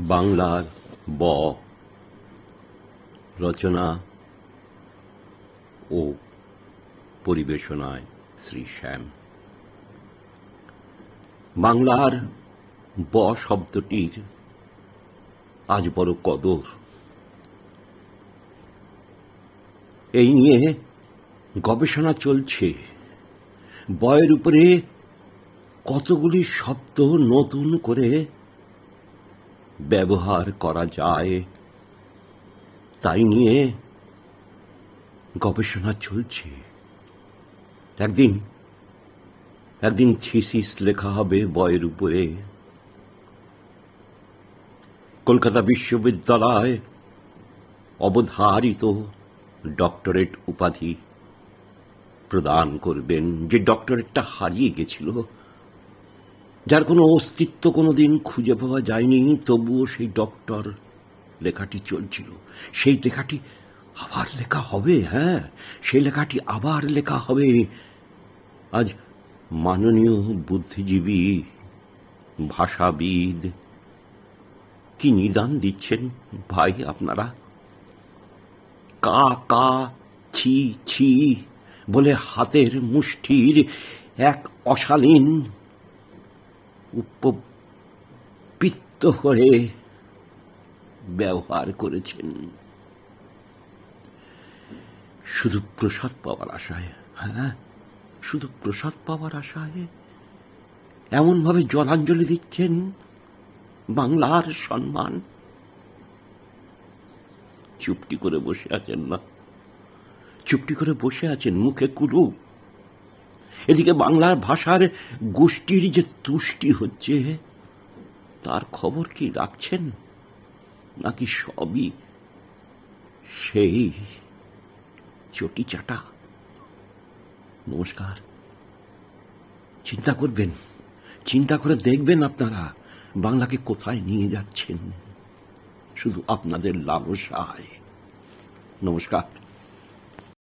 বাংলার ব রচনা ও পরিবেশনায় শ্রী শ্যাম। বাংলার ব শব্দটির আজ বড় কদর। এই নিয়ে গবেষণা চলছে। বয়ের উপরে কতগুলি শব্দ নতুন করে ব্যবহার করা যায়। তাই নিয়ে গবেষণা চলছে। একদিন একদিন থিসিস লেখা হবে বয়ের উপরে। কলকাতা বিশ্ববিদ্যালয় অবধারিত ডক্টরেট উপাধি প্রদান করবেন। যে ডক্টরেটটা হারিয়ে গেছিল যার কোনো অস্তিত্ব কোনো দিন খুঁজে পাওয়া যায়নি, তবুও সেই ডক্টর লেখাটি চলছিল। সেই লেখাটি আবার লেখা হবে হ্যাঁ? সেই লেখাটি আবার লেখা হবে। আজ মাননীয় বুদ্ধিজীবী, ভাষাবিদ, কি নিদান দিচ্ছেন ভাই আপনারা? কা কা, ছি ছি, বলে হাতের মুষ্টির এক অশালীন উপবৃত্ত হয়ে ব্যবহার করেছেন। শুধু প্রসাদ পাওয়ার আশায় হ্যাঁ? শুধু প্রসাদ পাওয়ার আশায় এমনভাবে জলাঞ্জলি দিচ্ছেন বাংলার সম্মান। চুপটি করে বসে আছেন না। চুপটি করে বসে আছেন মুখে কুরু এদিকে বাংলার ভাষার গোষ্ঠীর যে তুষ্টি হচ্ছে, তার খবর কি রাখছেন? নাকি সবই সেই চটি চাটা? নমস্কার। চিন্তা করবেন, চিন্তা করে দেখবেন আপনারা বাংলাকে কোথায় নিয়ে যাচ্ছেন। শুধু আপনাদের লালসায়। নমস্কার।